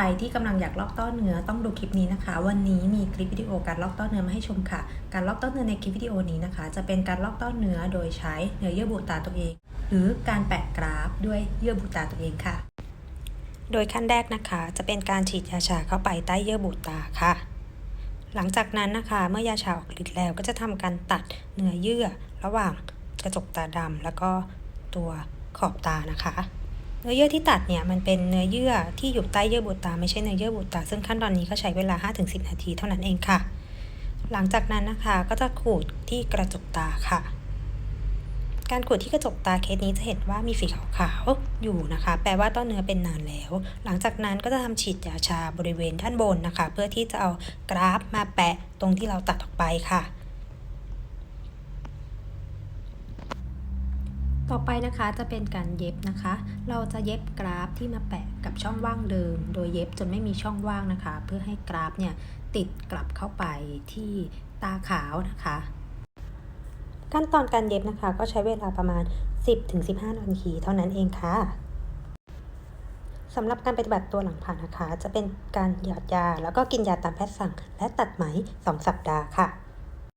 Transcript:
รที่กำลังอยากลอกต้อเนื้อต้องดูคลิปนี้นะคะ วันนี้มีคลิปวิดีโอการลอกต้อเนื้อมาให้ชมค่ะ การลอกต้อเนื้อในคลิปวิดีโอนี้นะคะ จะเป็นการลอกต้อเนื้อโดยใช้เนื้อเยื่อบุตาตัวเอง หรือการแปะกราฟด้วยเยื่อบุตาตัวเองค่ะ โดยขั้นแรกนะคะ จะเป็นการฉีดยาชาเข้าไปใต้เยื่อบุตาค่ะ หลังจากนั้นนะคะ เมื่อยาชาออกฤทธิ์แล้วก็จะทำการตัดเนื้อเยื่อ ระหว่างกระจกตาดำแล้วก็ตัวขอบตานะคะ นื้อเยื่อที่ตัดเนี่ยมันเป็นเนื้อเยื่อที่อยู่ใต้เยื่อบุตาไม่ใช่เนื้อเยื่อบุตาซึ่งขั้นตอนนี้ก็ใช้เวลา 5-10 นาทีเท่านั้นเองค่ะ หลังจากนั้นนะคะก็จะขูดที่กระจกตาค่ะ การขูดที่กระจกตาเคสนี้จะเห็นว่ามีฝีขาวๆอยู่นะคะ แปลว่าต้อเนื้อเป็นนานแล้ว หลังจากนั้นก็จะทำฉีดยาชาบริเวณด้านบนนะคะ เพื่อที่จะเอากราฟมาแปะตรงที่เราตัดออกไปค่ะ ต่อไปนะคะจะเป็นการเย็บนะคะ เราจะเย็บกราฟที่มาแปะกับช่องว่างเดิม โดยเย็บจนไม่มีช่องว่างนะคะ เพื่อให้กราฟเนี่ยติดกลับเข้าไปที่ตาขาวนะคะ ขั้นตอนการเย็บนะคะก็ใช้เวลาประมาณ 10-15 นาทีเท่านั้นเองค่ะสำหรับการปฏิบัติตัวหลังผ่านะคะ จะเป็นการหยอดยา แล้วก็กินยาตามแพทย์สั่ง และตัดไหม 2 สัปดาห์ค่ะ